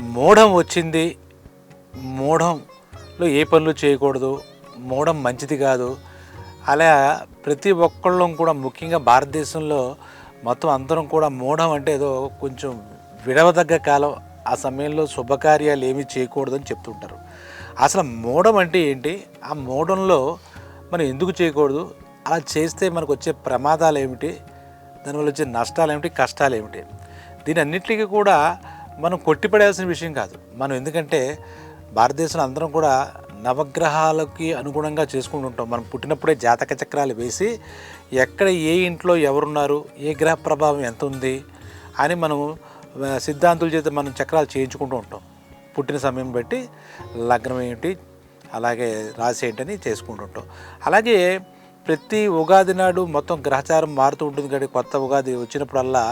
మూఢం వచ్చింది. మూఢంలో ఏ పనులు చేయకూడదు. మూఢం మంచిది కాదు. అలా ప్రతి ఒక్కళ్ళం కూడా ముఖ్యంగా భారతదేశంలో మొత్తం అందరం కూడా మూఢం అంటే ఏదో కొంచెం విడవదగ్గ కాలం. ఆ సమయంలో శుభకార్యాలు ఏమీ చేయకూడదని చెప్తుంటారు. అసలు మూఢం అంటే ఏంటి? ఆ మూఢంలో మనం ఎందుకు చేయకూడదు? అలా చేస్తే మనకు వచ్చే ప్రమాదాలు ఏమిటి? దానివల్ల వచ్చే నష్టాలు ఏమిటి? కష్టాలు ఏమిటి? దీని అన్నిటికీ కూడా మనం కొట్టిపడేయాల్సిన విషయం కాదు. మనం ఎందుకంటే భారతదేశంలో అందరం కూడా నవగ్రహాలకి అనుగుణంగా చేసుకుంటూ ఉంటాం. మనం పుట్టినప్పుడే జాతక చక్రాలు వేసి ఎక్కడ ఏ ఇంట్లో ఎవరున్నారు? ఏ గ్రహ ప్రభావం ఎంత ఉంది? అని మనం సిద్ధాంతుల చేత మనం చక్రాలు చేయించుకుంటూ ఉంటాం. పుట్టిన సమయం బట్టి లగ్నం ఏంటి? అలాగే రాసి ఏంటని చేసుకుంటూ ఉంటాం. అలాగే ప్రతి ఉగాది నాడు మొత్తం గ్రహచారం మారుతూ ఉంటుంది కాబట్టి కొత్త ఉగాది వచ్చినప్పుడల్లా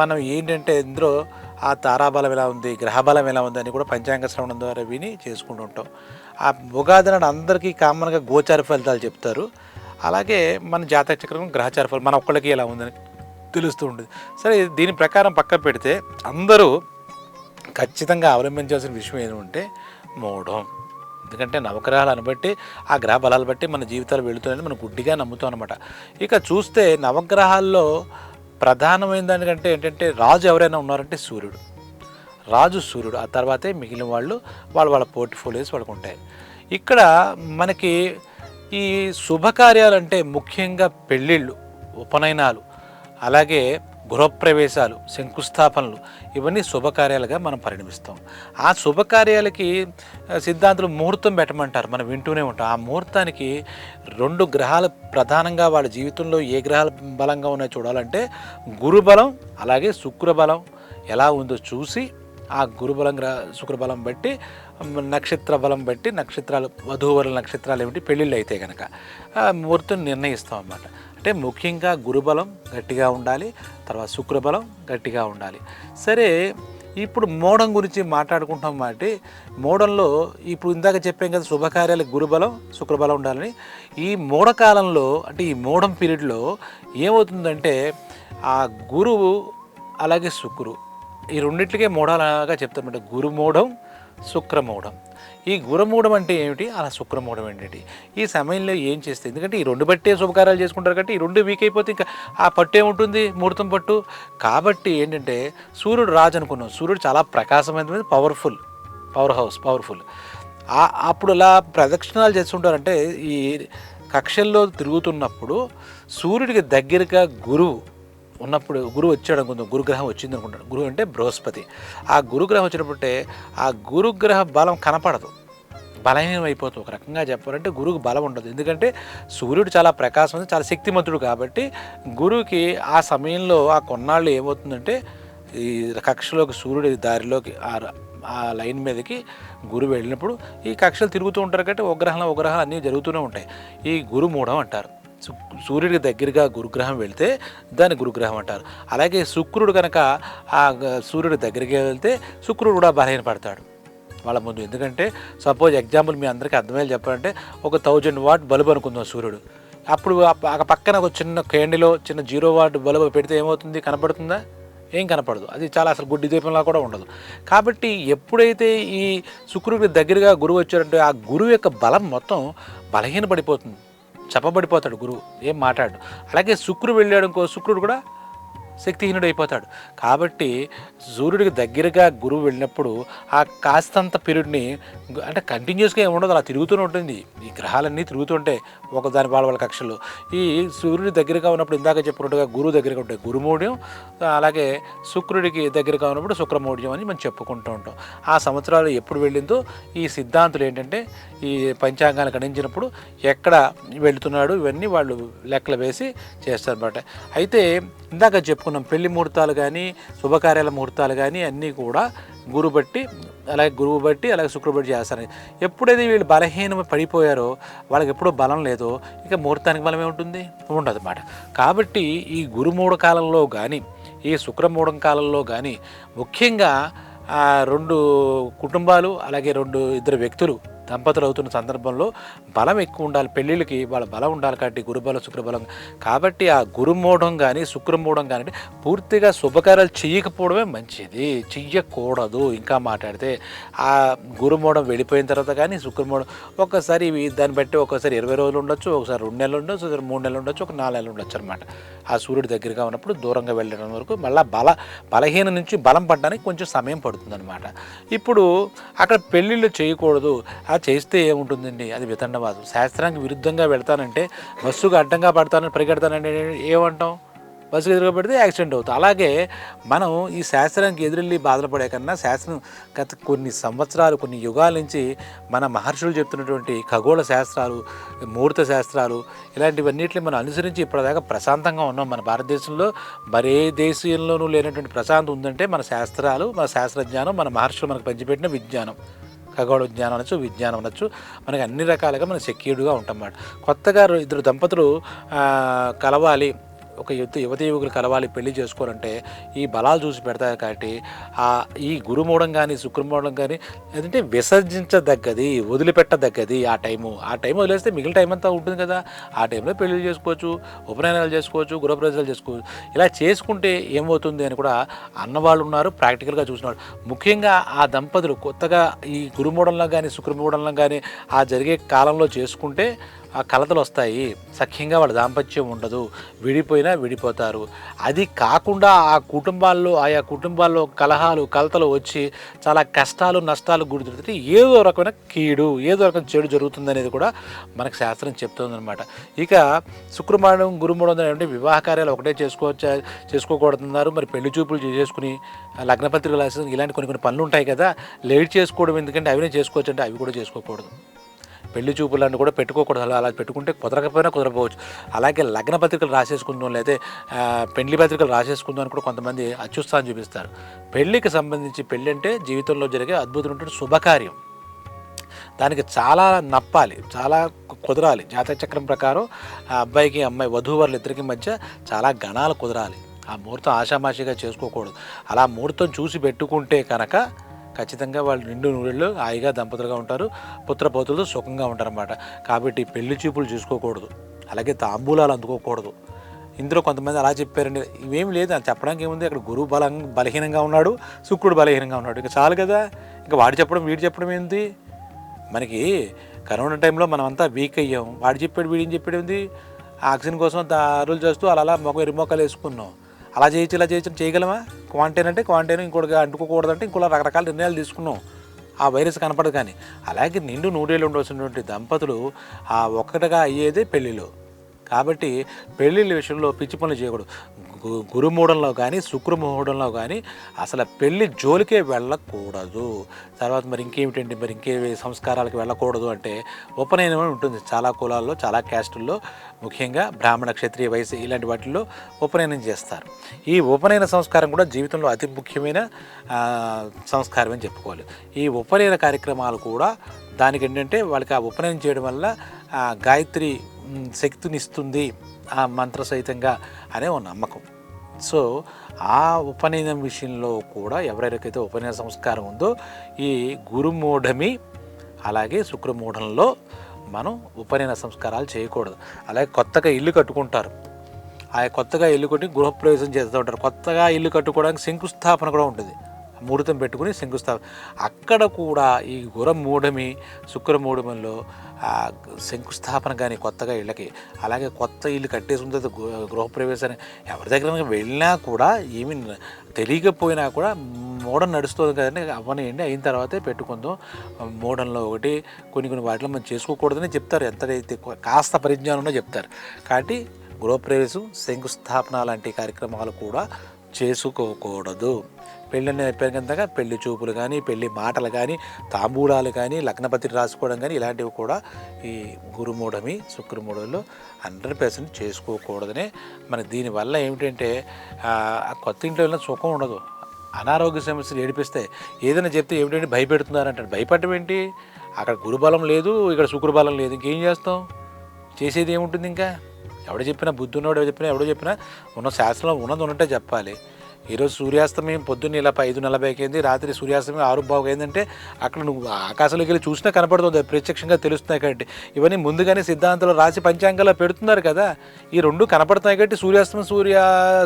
మనం ఏంటంటే ఇందులో ఆ తారాబలం ఎలా ఉంది గ్రహబలం ఎలా ఉంది అని కూడా పంచాంగ శ్రవణం ద్వారా విని చేసుకుంటూ ఉంటాం. ఆ ఉగాది నాడు అందరికీ కామన్గా గోచార ఫలితాలు చెప్తారు. అలాగే మన జాతక చక్రం గ్రహచార ఫలితం మన ఒక్కళ్ళకి ఎలా ఉందని తెలుస్తూ ఉంటుంది. సరే దీని ప్రకారం పక్క పెడితే అందరూ ఖచ్చితంగా అవలంబించాల్సిన విషయం ఏంటంటే మూఢం ఎందుకంటే నవగ్రహాలను బట్టి ఆ గ్రహ బలాలు బట్టి మన జీవితాలు వెళుతున్నాయని మనం గుడ్డిగా నమ్ముతాం అనమాట ఇక చూస్తే నవగ్రహాల్లో ప్రధానమైన దానికంటే ఏంటంటే రాజు ఎవరైనా ఉన్నారంటే సూర్యుడు. రాజు సూర్యుడు ఆ తర్వాతే మిగిలిన వాళ్ళు వాళ్ళు వాళ్ళ పోర్ట్ఫోలియోస్ వాళ్ళకు ఉంటాయి. ఇక్కడ మనకి ఈ శుభకార్యాలంటే ముఖ్యంగా పెళ్ళిళ్ళు ఉపనయనాలు అలాగే గృహప్రవేశాలు శంకుస్థాపనలు ఇవన్నీ శుభకార్యాలుగా మనం పరిణమిస్తాం. ఆ శుభకార్యాలకి సిద్ధాంతులు ముహూర్తం పెట్టమంటారు. మనం వింటూనే ఉంటాం. ఆ ముహూర్తానికి రెండు గ్రహాలు ప్రధానంగా వాళ్ళ జీవితంలో ఏ గ్రహాలు బలంగా ఉన్నాయో చూడాలంటే గురుబలం అలాగే శుక్రబలం ఎలా ఉందో చూసి ఆ గురుబలం గ్రహ శుక్రబలం బట్టి నక్షత్ర బలం బట్టి నక్షత్రాలు వధూవరుల నక్షత్రాలు ఏమిటి పెళ్ళిళ్ళు అయితే కనుక ఆ ముహూర్తం నిర్ణయిస్తాం అన్నమాట. అంటే ముఖ్యంగా గురుబలం గట్టిగా ఉండాలి తర్వాత శుక్రబలం గట్టిగా ఉండాలి. సరే ఇప్పుడు మోడం గురించి మాట్లాడుకుంటాం కాబట్టి మోడంలో ఇప్పుడు ఇందాక చెప్పాం కదా శుభకార్యాలకు గురుబలం శుక్రబలం ఉండాలని. ఈ మోడకాలంలో అంటే ఈ మోడం పీరియడ్లో ఏమవుతుందంటే ఆ గురువు అలాగే శుక్రు ఈ రెండిట్లకే మూఢాలుగా చెప్తారన్నమాట గురుమూఢం శుక్రమూఢం ఈ గురుమూఢం అంటే ఏమిటి? అలా శుక్రమూఢం ఏంటి ఈ సమయంలో ఏం చేస్తే? ఎందుకంటే ఈ రెండు బట్టే శుభకార్యాలు చేసుకుంటారు కాబట్టి ఈ రెండు వీక్ అయిపోతే ఇంకా ఆ పట్టు ఏముంటుంది? ముహూర్తం పట్టు. కాబట్టి ఏంటంటే సూర్యుడు రాజు అనుకున్నాం. సూర్యుడు చాలా ప్రకాశమైనది పవర్ఫుల్ పవర్ హౌస్ పవర్ఫుల్ ఆ- అప్పుడు ఇలా ప్రదక్షిణాలు చేస్తుంటారంటే ఈ కక్షల్లో తిరుగుతున్నప్పుడు సూర్యుడికి దగ్గరగా గురువు ఉన్నప్పుడు గురువు వచ్చాడు అనుకుందాం గురుగ్రహం వచ్చింది అనుకుంటాడు. గురువు అంటే బృహస్పతి. ఆ గురుగ్రహం వచ్చినప్పుడే ఆ గురుగ్రహ బలం కనపడదు. బలహీనం అయిపోతుంది ఒక రకంగా చెప్పాలంటే గురువుకి బలం ఉండదు. ఎందుకంటే సూర్యుడు చాలా ప్రకాశం చాలా శక్తిమంతుడు కాబట్టి గురువుకి ఆ సమయంలో ఆ కొన్నాళ్ళు ఏమవుతుందంటే ఈ కక్షలోకి సూర్యుడి దారిలోకి ఆ ఆ లైన్ మీదకి గురువు వెళ్ళినప్పుడు ఈ కక్షలు తిరుగుతూ ఉంటారు కాబట్టి ఒక గ్రహం ఒక అన్నీ జరుగుతూనే ఉంటాయి. ఈ గురుమూఢం అంటారు. సూర్యుడికి దగ్గరగా గురుగ్రహం వెళ్తే దాన్ని గురుగ్రహం అంటారు. అలాగే శుక్రుడు కనుక ఆ గ- సూర్యుడి దగ్గరికి వెళ్తే శుక్రుడు కూడా బలహీనపడతాడు. వాళ్ళ ముందు ఎందుకంటే సపోజ్ ఎగ్జాంపుల్ మీ అందరికీ అర్థమయ్యేది చెప్పాలంటే ఒక థౌజండ్ వాట్ బల్బ్ అనుకుందాం సూర్యుడు. అప్పుడు ఆ పక్కన ఒక చిన్న క్యాండిలో చిన్న జీరో వాట్ బల్బ్ పెడితే ఏమవుతుంది? కనపడుతుందా? ఏం కనపడదు. అది చాలా అసలు గుడ్డి దీపంలా కూడా ఉండదు. కాబట్టి ఎప్పుడైతే ఈ శుక్రుడికి దగ్గరగా గురువు వచ్చారంటే ఆ గురువు యొక్క బలం మొత్తం బలహీనపడిపోతుంది. చెప్పబడిపోతాడు గురువు ఏం మాట్లాడు. అలాగే శుక్రుడు వెళ్ళాడు ఇంకో శుక్రుడు కూడా శక్తిహీనుడు అయిపోతాడు కాబట్టి సూర్యుడికి దగ్గరగా గురువు వెళ్ళినప్పుడు ఆ కాస్తంత పీరియడ్ని అంటే కంటిన్యూస్గా ఏమి ఉండదు అలా తిరుగుతూనే ఉంటుంది. ఈ గ్రహాలన్నీ తిరుగుతుంటాయి ఒక దాని వాళ్ళ వాళ్ళ కక్షలు. ఈ సూర్యుడి దగ్గరగా ఉన్నప్పుడు ఇందాక చెప్పినట్టుగా గురువు దగ్గరగా ఉంటాయి గురుమూఢ్యం అలాగే శుక్రుడికి దగ్గరగా ఉన్నప్పుడు శుక్రమూఢ్యం అని మనం చెప్పుకుంటూ ఉంటాం. ఆ సంవత్సరాలు ఎప్పుడు వెళ్ళిందో ఈ సిద్ధాంతులు ఏంటంటే ఈ పంచాంగాన్ని గణించినప్పుడు ఎక్కడ వెళుతున్నాడు ఇవన్నీ వాళ్ళు లెక్కలు వేసి చేస్తారన్నమాట. అయితే ఇందాక చెప్పుకున్న పెళ్ళి ముహూర్తాలు కానీ శుభకార్యాల ముహూర్తాలు కానీ అన్నీ కూడా గురువు బట్టి అలాగే గురువు బట్టి అలాగే శుక్రుడు బట్టి చేస్తారు. ఎప్పుడైతే వీళ్ళు బలహీనం పడిపోయారో వాళ్ళకి ఎప్పుడూ బలం లేదో. ఇక ముహూర్తానికి బలం ఏముంటుంది? ఉండదు అన్నమాట. కాబట్టి ఈ గురుమూఢ కాలంలో కానీ ఈ శుక్రమూఢం కాలంలో కానీ ముఖ్యంగా రెండు కుటుంబాలు అలాగే రెండు ఇద్దరు వ్యక్తులు దంపతులు అవుతున్న సందర్భంలో బలం ఎక్కువ ఉండాలి. పెళ్ళిళ్ళకి వాళ్ళ బలం ఉండాలి కాబట్టి గురుబలం శుక్రబలం. కాబట్టి ఆ గురుమూఢం కానీ శుక్రమూఢం కానీ పూర్తిగా శుభకార్యాలు చేయకపోవడమే మంచిది. చెయ్యకూడదు. ఇంకా మాట్లాడితే ఆ గురుమూఢం వెళ్ళిపోయిన తర్వాత కానీ శుక్రమూఢం ఒక్కసారి దాన్ని బట్టి ఒక్కసారి ఇరవై రోజులు ఉండొచ్చు ఒకసారి రెండు నెలలు ఉండొచ్చు ఒకసారి మూడు నెలలు ఉండొచ్చు ఒక నాలుగు నెలలు ఉండొచ్చు అనమాట ఆ సూర్యుడి దగ్గరగా ఉన్నప్పుడు దూరంగా వెళ్ళడం వరకు మళ్ళీ బల బలహీన నుంచి బలం పడడానికి కొంచెం సమయం పడుతుందన్నమాట. ఇప్పుడు అక్కడ పెళ్ళిళ్ళు చేయకూడదు. ఆ చేస్తే ఏముంటుందండి? అది వితండవాదం శాస్త్రానికి విరుద్ధంగా వెళ్తానంటే బస్సుకు అడ్డంగా పడతానని పరిగెడతానంటే ఏమంటాం? బస్సుకు ఎదురుగా పెడితే యాక్సిడెంట్ అవుతుంది అలాగే మనం ఈ శాస్త్రానికి ఎదురెళ్ళి బాధలు పడే కన్నా శాస్త్రం గత కొన్ని సంవత్సరాలు కొన్ని యుగాల నుంచి మన మహర్షులు చెప్తున్నటువంటి ఖగోళ శాస్త్రాలు ముహూర్త శాస్త్రాలు ఇలాంటివన్నిటిని మనం అనుసరించి ఇప్పటిదాకా ప్రశాంతంగా ఉన్నాం మన భారతదేశంలో. మరే దేశంలోనూ లేనటువంటి ప్రశాంతం ఉందంటే మన శాస్త్రాలు మన శాస్త్రజ్ఞానం మన మహర్షులు మనకు పంచిపెట్టిన విజ్ఞానం. ఖగోళ విజ్ఞానం అనొచ్చు విజ్ఞానం అనొచ్చు మనకి అన్ని రకాలుగా మనం సెక్యూర్డ్గా ఉంటాం అన్నమాట. కొత్తగా ఇద్దరు దంపతులు కలవాలి. ఒక యువత యువతి యువకులు కలవాలి పెళ్ళి చేసుకోవాలంటే ఈ బలాలు చూసి పెడతారు కాబట్టి ఆ ఈ గురుమూఢం కానీ శుక్రమూఢం కానీ లేదంటే విసర్జించదగ్గది వదిలిపెట్టదగ్గది ఆ టైము. ఆ టైం వదిలేస్తే మిగిలిన టైం అంతా ఉంటుంది కదా. ఆ టైంలో పెళ్ళి చేసుకోవచ్చు ఉపనయనాలు చేసుకోవచ్చు గృహప్రవేశాలు చేసుకోవచ్చు. ఇలా చేసుకుంటే ఏమవుతుంది అని కూడా అన్నవాళ్ళు ఉన్నారు ప్రాక్టికల్గా చూసినారు ముఖ్యంగా ఆ దంపతులు కొత్తగా ఈ గురుమూఢంలో కానీ శుక్రమూఢంలో కానీ ఆ జరిగే కాలంలో చేసుకుంటే ఆ కలతలు వస్తాయి. సఖ్యంగా వాళ్ళ దాంపత్యం ఉండదు. విడిపోయినా విడిపోతారు. అది కాకుండా ఆ కుటుంబాల్లో ఆయా కుటుంబాల్లో కలహాలు కలతలు వచ్చి చాలా కష్టాలు నష్టాలు గుర్తుంటే ఏదో రకమైన కీడు ఏదో రకం చెడు జరుగుతుంది అనేది కూడా మనకు శాస్త్రం చెప్తుందన్నమాట. ఇక శుక్రవారం గురుమూడం అంటే వివాహ కార్యాలు ఒకటే చేసుకోవచ్చా చేసుకోకూడదున్నారు. మరి పెళ్ళి చూపులు చేసుకుని లగ్నపత్రికలు రాసి ఇలాంటి కొన్ని కొన్ని పనులు ఉంటాయి కదా లేట్ చేసుకోవడం ఎందుకంటే అవినే చేసుకోవచ్చు అంటే అవి కూడా చేసుకోకూడదు. పెళ్ళి చూపులను కూడా పెట్టుకోకూడదు. అలా అలా పెట్టుకుంటే కుదరకపోయినా కుదరపోవచ్చు అలాగే లగ్న పత్రికలు రాసేసుకుందాం లేదా పెళ్ళి పత్రికలు రాసేసుకుందాం అని కూడా కొంతమంది అత్యుత్సాహం చూపిస్తారు. పెళ్ళికి సంబంధించి పెళ్ళి అంటే జీవితంలో జరిగే అద్భుతమైనటువంటి శుభకార్యం. దానికి చాలా నప్పాలి చాలా కుదరాలి. జాతక చక్రం ప్రకారం ఆ అబ్బాయికి అమ్మాయి వధూవరులు ఇద్దరికి మధ్య చాలా గణాలు కుదరాలి. ఆ ముహూర్తం ఆషామాషిగా చేసుకోకూడదు. అలా ముహూర్తం చూసి పెట్టుకుంటే కనుక ఖచ్చితంగా వాళ్ళు నిండు నూరేళ్ళు హాయిగా దంపతులుగా ఉంటారు పుత్రపోతులతో సుఖంగా ఉంటారన్నమాట. కాబట్టి పెళ్ళి చూపులు చూసుకోకూడదు. అలాగే తాంబూలాలు అందుకోకూడదు. ఇందులో కొంతమంది అలా చెప్పారండి. ఇవేం లేదు అది చెప్పడానికి ఏముంది? అక్కడ గురువు బలం బలహీనంగా ఉన్నాడు శుక్రుడు బలహీనంగా ఉన్నాడు. ఇంకా చాలు కదా. ఇంకా వాడు చెప్పడం వీడు చెప్పడం ఏంటి మనకి కరోనా టైంలో మనమంతా వీక్ అయ్యాం. వాడు చెప్పాడు వీడిని చెప్పాడు ఏంది? ఆక్సిజన్ కోసం దారులు చేస్తూ అలా అలా మొక్క ఎరిమొక్కలు వేసుకున్నాం. అలా చేయొచ్చు ఇలా చేయొచ్చు చేయగలమా? క్వాంటైన్ అంటే క్వాంటైన్ ఇంకోటి అంటుకోకూడదంటే ఇంకోలా రకరకాల నిర్ణయాలు తీసుకున్నాం. ఆ వైరస్ కనపడదు కానీ. అలాగే నిండు నూరేళ్ళు ఉండవలసినటువంటి దంపతులు ఆ ఒక్కటిగా అయ్యేదే పెళ్ళిలో కాబట్టి పెళ్ళిళ్ళ విషయంలో పిచ్చి పనులు చేయకూడదు. గు- గురుమూఢంలో కానీ శుక్రమూఢంలో కానీ అసలు పెళ్ళి జోలికే వెళ్ళకూడదు. తర్వాత మరి ఇంకేమిటండి మరి ఇంకే సంస్కారాలకు వెళ్ళకూడదు అంటే ఉపనయనం ఉంటుంది చాలా కులాల్లో చాలా క్యాస్టుల్లో. ముఖ్యంగా బ్రాహ్మణ క్షత్రియ వయసు ఇలాంటి వాటిల్లో ఉపనయనం చేస్తారు. ఈ ఉపనయన సంస్కారం కూడా జీవితంలో అతి ముఖ్యమైన సంస్కారం అని చెప్పుకోవాలి. ఈ ఉపనయన కార్యక్రమాలు కూడా దానికి ఏంటంటే వాళ్ళకి ఆ ఉపనయనం చేయడం వల్ల గాయత్రి శక్తినిస్తుంది ఆ మంత్ర సహితంగా అనే ఒక నమ్మకం. సో ఆ ఉపనయనం విషయంలో కూడా ఎవరెవరికైతే ఉపనయన సంస్కారం ఉందో ఈ గురుమూఢమి అలాగే శుక్రమూఢంలో మనం ఉపనయన సంస్కారాలు చేయకూడదు. అలాగే కొత్తగా ఇల్లు కట్టుకుంటారు. ఆ కొత్తగా ఇల్లు కట్టి గృహప్రవేశం చేస్తూ ఉంటారు. కొత్తగా ఇల్లు కట్టుకోవడానికి శంకుస్థాపన కూడా ఉంటుంది. ముహూర్తం పెట్టుకుని శంకుస్థాపన. అక్కడ కూడా ఈ గురమూఢమి శుక్రమూఢమిలో ఆ శంకుస్థాపన కానీ కొత్తగా ఇళ్ళకి అలాగే కొత్త ఇల్లు కట్టేసి ఉంటుంది గృహప్రవేశాన్ని. ఎవరి దగ్గర వెళ్ళినా కూడా ఏమి తెలియకపోయినా కూడా మోడన్ నడుస్తుంది కదండి అవనేయండి. అయిన తర్వాతే పెట్టుకుందాం. మోడన్లో ఒకటి కొన్ని కొన్ని వాటిలో మనం చేసుకోకూడదని చెప్తారు. ఎంతైతే కాస్త పరిజ్ఞానం ఉన్నో చెప్తారు. కాబట్టి గృహప్రవేశం శంకుస్థాపన లాంటి కార్యక్రమాలు కూడా చేసుకోకూడదు. పెళ్ళని అయిపోయిన కనుక పెళ్ళి చూపులు కానీ పెళ్ళి మాటలు కానీ తాంబూలాలు కానీ లగ్నపత్రిక రాసుకోవడం కానీ ఇలాంటివి కూడా ఈ గురుమూఢమి శుక్రమూఢంలో హండ్రెడ్ పర్సెంట్ చేసుకోకూడదనే. మన దీనివల్ల ఏమిటంటే కొత్త ఇంట్లో వెళ్ళిన సుఖం ఉండదు. అనారోగ్య సమస్యలు ఏడిపిస్తే ఏదైనా చెప్తే ఏమిటంటే భయపెడుతున్నారంటాడు భయపడటం ఏంటి? అక్కడ గురుబలం లేదు ఇక్కడ శుక్రబలం లేదు. ఇంకేం చేస్తాం? చేసేది ఏముంటుంది ఇంకా? ఎవడు చెప్పినా బుద్ధి ఎవడ చెప్పినా ఎవడో చెప్పినా ఉన్న శాస్త్రంలో ఉన్నది ఉన్నట్టే చెప్పాలి. ఈరోజు సూర్యాస్తమయం పొద్దున్న ఇలా ఐదు నలభైకి అయింది రాత్రి సూర్యాస్తమయం ఆరు బావుకి అయిందంటే అక్కడ నువ్వు ఆకాశంలోకి వెళ్ళి చూసినా కనపడుతుంది ప్రత్యక్షంగా తెలుస్తున్నాయి కాబట్టి. ఇవన్నీ ముందుగానే సిద్ధాంతంలో రాసి పంచాంగాల్లో పెడుతున్నారు కదా. ఈ రెండు కనపడుతున్నాయి కాబట్టి సూర్యాస్తమయం సూర్య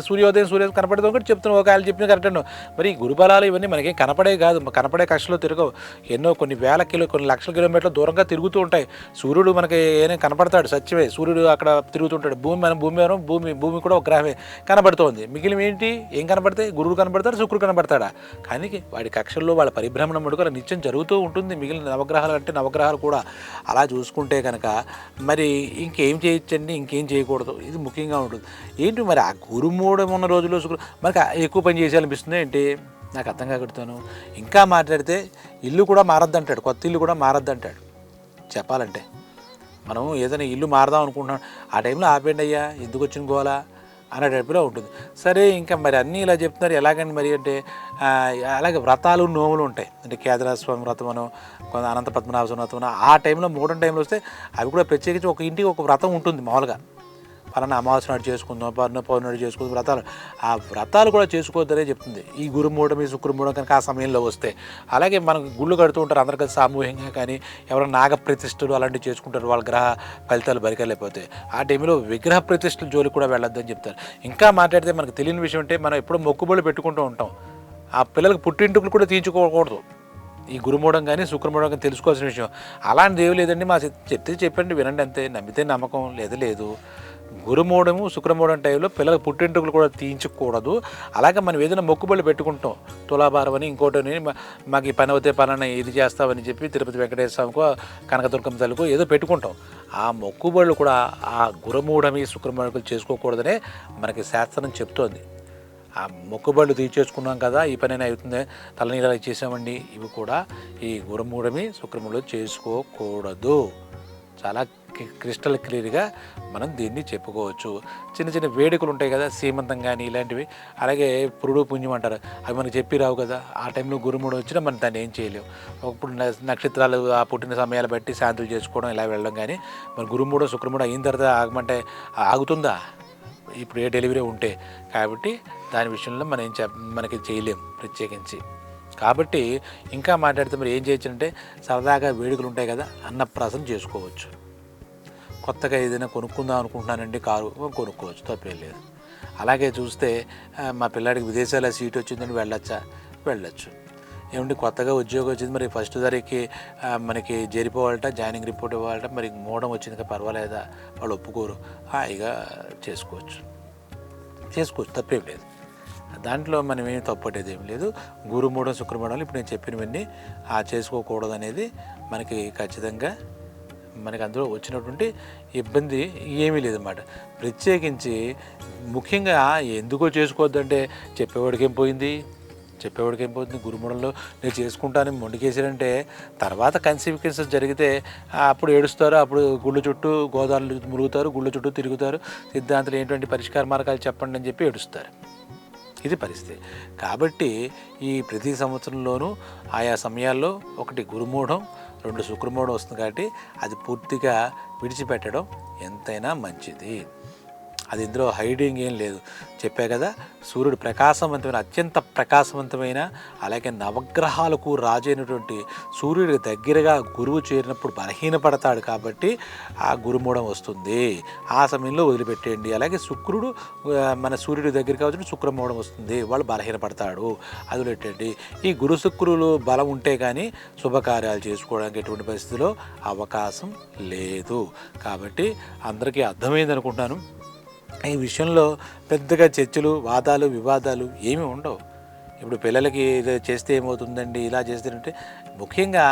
సూర్యోదయం సూర్య కనపడుతుంది కాబట్టి చెప్తున్నావు ఒక ఆయన చెప్పిన కరెక్ట్ మరి గురుబలాలు ఇవన్నీ మనకేం కనపడే కాదు కనపడే కక్షలో తిరగవు. ఎన్నో కొన్ని వేల కిలో కొన్ని లక్షల కిలోమీటర్ల దూరంగా తిరుగుతూ ఉంటాయి. సూర్యుడు మనకి ఏమైనా కనపడతాడు సత్యమే. సూర్యుడు అక్కడ తిరుగుతుంటాడు. భూమి మనం భూమి మనం భూమి భూమి కూడా ఒక గ్రహమే కనబడుతోంది మిగిలిన ఏంటి? ఏం కనబడతాయి గురువు కనబడతాడు శుక్రుడు కనబడతాడా? కానీ వాడి కక్షల్లో వాళ్ళ పరిభ్రమణం మటుకు నిత్యం జరుగుతూ ఉంటుంది. మిగిలిన నవగ్రహాలు అంటే నవగ్రహాలు కూడా అలా చూసుకుంటే కనుక మరి ఇంకేం చేయొచ్చండి? ఇంకేం చేయకూడదు. ఇది ముఖ్యంగా ఉంటుంది. ఏంటి మరి ఆ గురుమూఢం ఉన్న రోజుల్లో శుక్రుడు మనకి ఎక్కువ పని చేసేయాలనిపిస్తుంది ఏంటి? నాకు అర్థం కాకడుతాను ఇంకా మాట్లాడితే ఇల్లు కూడా మారద్దంటాడు. కొత్త ఇల్లు కూడా మారద్దంటాడు. చెప్పాలంటే. మనం ఏదైనా ఇల్లు మారదాం అనుకుంటున్నాం. ఆ టైంలో ఆపేయండి అయ్యా. ఎందుకు వచ్చిన గోలా? అనే టైపులో ఉంటుంది. సరే ఇంకా మరి అన్నీ ఇలా చెప్తున్నారు. ఎలాగండి మరి అంటే అలాగే వ్రతాలు నోములు ఉంటాయి. అంటే కేదార స్వామి వ్రతం అనో కొంత అనంత పద్మనాభ స్వామి వ్రతం అనో ఆ టైంలో మూడో టైంలో వస్తే అవి కూడా ప్రత్యేకించి ఒక ఇంటికి ఒక వ్రతం ఉంటుంది మామూలుగా. పలానా అమావాస్య నాడు చేసుకుందాం పర్ణ పౌర్ణమి నాడు చేసుకుందాం వ్రతాలు. ఆ వ్రతాలు కూడా చేసుకోవద్దనే చెప్తుంది. ఈ గురుమూఢం ఈ శుక్రమూఢం కనుక ఆ సమయంలో వస్తే. అలాగే మనకు గుళ్ళు కడుతూ ఉంటారు అందరు కలిసి సామూహికంగా కానీ ఎవరైనా నాగ ప్రతిష్ఠలు అలాంటివి చేసుకుంటారు వాళ్ళ గ్రహ ఫలితాలు బరికెళ్ళిపోతాయి ఆ టైంలో విగ్రహ ప్రతిష్ఠల జోలికి కూడా వెళ్ళొద్దని చెప్తారు. ఇంకా మాట్లాడితే మనకు తెలియని విషయం అంటే మనం ఎప్పుడూ మొక్కుబడులు పెట్టుకుంటూ ఉంటాం. ఆ పిల్లలకు పుట్టింటుకులు కూడా తీయించుకోకూడదు. ఈ గురుమూఢం కానీ శుక్రమూఢం కానీ తెలుసుకోవాల్సిన విషయం. అలాంటిది ఏమి లేదండి మా చెప్తే చెప్పండి వినండి అంతే. నమ్మితే నమ్మకం లేదు లేదు. గురుమూడము శుక్రమూడం టైంలో పిల్లల పుట్టింటుకులు కూడా తీయించకూడదు. అలాగే మనం ఏదైనా మొక్కుబళ్ళు పెట్టుకుంటాం. తులాభారం అని ఇంకోటని మాకు ఈ పని అవుతే పలానా ఇది చేస్తామని చెప్పి తిరుపతి వెంకటేశ్వర స్వామికో కనకదుర్గం తల్లికో ఏదో పెట్టుకుంటాం. ఆ మొక్కుబళ్ళు కూడా ఆ గురుమూఢమి శుక్రమూఢకులు చేసుకోకూడదనే మనకి శాస్త్రం చెప్తోంది. ఆ మొక్కుబళ్ళు తీర్చేసుకున్నాం కదా ఈ పనైనా అవుతుంది తలనీళ్ళ చేసామండి ఇవి కూడా ఈ గురమూడమి శుక్రములు చేసుకోకూడదు. చాలా క్రిస్టల్ క్లియర్గా మనం దీన్ని చెప్పుకోవచ్చు. చిన్న చిన్న వేడుకలు ఉంటాయి కదా సీమంతం కానీ ఇలాంటివి. అలాగే పురుడు పుణ్యం అంటారు. అవి మనకు చెప్పి రావు కదా ఆ టైంలో గురుముడు వచ్చినా మనం దాన్ని ఏం చేయలేము ఒకప్పుడు నక్షత్రాలు ఆ పుట్టిన సమయాలు బట్టి శాంతులు చేసుకోవడం ఇలా వెళ్ళడం కానీ మరి గురుముడు శుక్రముడు అయిన తర్వాత ఆగమంటే ఆగుతుందా? ఇప్పుడు ఏ డెలివరీ ఉంటే. కాబట్టి దాని విషయంలో మనం ఏం చెప్ మనకి చేయలేం ప్రత్యేకించి. కాబట్టి ఇంకా మాట్లాడితే మరి ఏం చేయొచ్చు అంటే సరదాగా వేడుకలు ఉంటాయి కదా అన్నప్రాసన చేసుకోవచ్చు. కొత్తగా ఏదైనా కొనుక్కుందాం అనుకుంటున్నానండి కారు కొనుక్కోవచ్చు తప్పేం లేదు. అలాగే చూస్తే మా పిల్లాడికి విదేశాల సీట్ వచ్చిందని వెళ్ళొచ్చా? వెళ్ళొచ్చు. ఏమంటే కొత్తగా ఉద్యోగం వచ్చింది మరి ఫస్ట్ తారీఖుకి మనకి చేరిపోవాలట జాయినింగ్ రిపోర్ట్ ఇవ్వాలట మరి మూడం వచ్చింది కదా పర్వాలేదా? వాళ్ళు ఒప్పుకోరు. హాయిగా చేసుకోవచ్చు. చేసుకోవచ్చు తప్పేం లేదు. దాంట్లో మనం ఏమి తప్పటేది ఏం లేదు. గురుమూఢం శుక్రమూఢాలు ఇప్పుడు నేను చెప్పినవన్నీ ఆ చేసుకోకూడదు అనేది మనకి ఖచ్చితంగా మనకి అందులో వచ్చినటువంటి ఇబ్బంది ఏమీ లేదన్నమాట. ప్రత్యేకించి ముఖ్యంగా ఎందుకో చేసుకోవద్దంటే చెప్పేవాడికి ఏం పోయింది? చెప్పేవాడికి ఏం పోతుంది? గురుమూడంలో నేను చేసుకుంటానని మొండికేసారంటే తర్వాత కన్సిక్వెన్సెస్ జరిగితే అప్పుడు ఏడుస్తారు అప్పుడు గుళ్ళు చుట్టూ గోదావరి మురుగుతారు గుళ్ళ చుట్టూ తిరుగుతారు సిద్ధాంతులు ఏంటంటే పరిష్కార మార్గాలు చెప్పండి అని చెప్పి ఏడుస్తారు. ఇది పరిస్థితి. కాబట్టి ఈ ప్రతి సంవత్సరంలోనూ ఆయా సమయాల్లో ఒకటి గురుమూఢం రెండు శుక్రమూఢం వస్తుంది కాబట్టి అది పూర్తిగా విడిచిపెట్టడం ఎంతైనా మంచిది. అది ఇందులో హైడింగ్ ఏం లేదు. చెప్పా కదా సూర్యుడు ప్రకాశవంతమైన అత్యంత ప్రకాశవంతమైన అలాగే నవగ్రహాలకు రాజైనటువంటి సూర్యుడికి దగ్గరగా గురువు చేరినప్పుడు బలహీనపడతాడు కాబట్టి ఆ గురుమూడం వస్తుంది. ఆ సమయంలో వదిలిపెట్టేయండి. అలాగే శుక్రుడు మన సూర్యుడి దగ్గరికి వచ్చిన శుక్రమూడం వస్తుంది. వాళ్ళు బలహీనపడతాడు. అది వదిలిపెట్టండి ఈ గురు శుక్రులు బలం ఉంటే కానీ శుభకార్యాలు చేసుకోవడానికి ఎటువంటి పరిస్థితిలో అవకాశం లేదు. కాబట్టి అందరికీ అర్థమైంది అనుకుంటున్నాను ఈ విషయంలో పెద్దగా చర్చలు వాదాలు వివాదాలు ఏమీ ఉండవు. ఇప్పుడు పిల్లలకి ఇది చేస్తే ఏమవుతుందండి ఇలా చేస్తే అంటే ముఖ్యంగా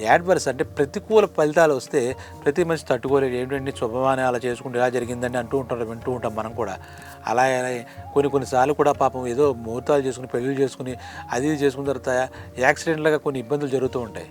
యాడ్వర్స్ అంటే ప్రతికూల ఫలితాలు వస్తే ప్రతి మనిషి తట్టుకోలేదు ఏంటంటే శుభమాన అలా చేసుకుంటే ఇలా జరిగిందండి అంటూ ఉంటారు వింటూ ఉంటాం మనం కూడా. అలా కొన్ని కొన్నిసార్లు కూడా పాపం ఏదో ముహూర్తాలు చేసుకుని పెళ్ళిళ్ళు చేసుకుని అది ఇది చేసుకున్న తర్వాత యాక్సిడెంట్లుగా కొన్ని ఇబ్బందులు జరుగుతూ ఉంటాయి.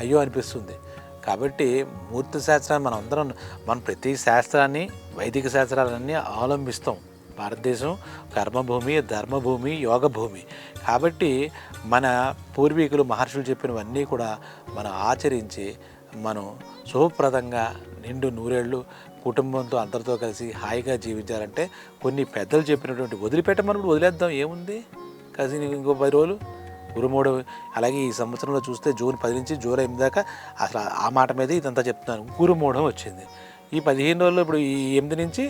అయ్యో అనిపిస్తుంది. కాబట్టి మూర్తి శాస్త్రాన్ని మనం అందరం మనం ప్రతి శాస్త్రాన్ని వైదిక శాస్త్రాలన్నీ అవలంబిస్తాం. భారతదేశం కర్మభూమి ధర్మభూమి యోగ భూమి కాబట్టి మన పూర్వీకులు మహర్షులు చెప్పినవన్నీ కూడా మనం ఆచరించి మనం శుభప్రదంగా నిండు నూరేళ్ళు కుటుంబంతో అందరితో కలిసి హాయిగా జీవించాలంటే కొన్ని పెద్దలు చెప్పినటువంటి వదిలిపెట్టమన్నప్పుడు వదిలేద్దాం. ఏముంది? కలిసి ఇంకో పది రోజులు ఉరుమూడు అలాగే ఈ సంవత్సరంలో చూస్తే జూన్ పది నుంచి జూలై ఎనిమిది దాకా అసలు ఆ మాట మీద ఇదంతా చెప్తున్నాను గురుమూఢం వచ్చింది. ఈ పదిహేను రోజులు ఇప్పుడు ఈ ఎనిమిది నుంచి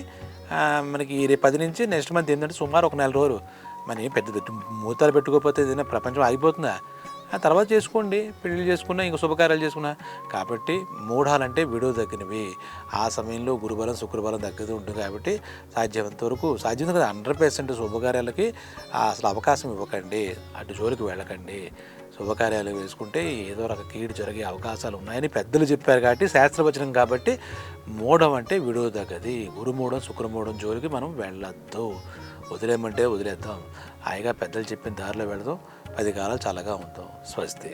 మనకి ఈ రేపు పది నుంచి నెక్స్ట్ మంత్ ఏంటంటే సుమారు ఒక నెల రోజులు. మన ఏం పెద్ద పెద్ద మూతాలు పెట్టుకోకపోతే ఏదైనా ప్రపంచం ఆగిపోతుందా? ఆ తర్వాత చేసుకోండి. పెళ్ళి చేసుకున్నా ఇంకా శుభకార్యాలు చేసుకున్నా. కాబట్టి మూఢాలంటే విడువ తగ్గినవి. ఆ సమయంలో గురుబలం శుక్రబలం తగ్గుతూ ఉంటుంది కాబట్టి సాధ్యమంత వరకు సాధ్యం కదా. హండ్రెడ్ పర్సెంట్ శుభకార్యాలకి అసలు అవకాశం ఇవ్వకండి. అటు జోలికి వెళ్ళకండి. శుభకార్యాలు వేసుకుంటే ఏదో రక కీడు జరిగే అవకాశాలు ఉన్నాయని పెద్దలు చెప్పారు కాబట్టి శాస్త్రవచనం కాబట్టి మూఢం అంటే విడువ తగ్గది. గురుమూఢం శుక్రమూఢం జోలికి మనం వెళ్ళొద్దు. వదిలేమంటే వదిలేద్దాం. హాయిగా పెద్దలు చెప్పిన దారిలో వెళదాం. అది కాలం చల్లగా ఉంటాం స్వస్తి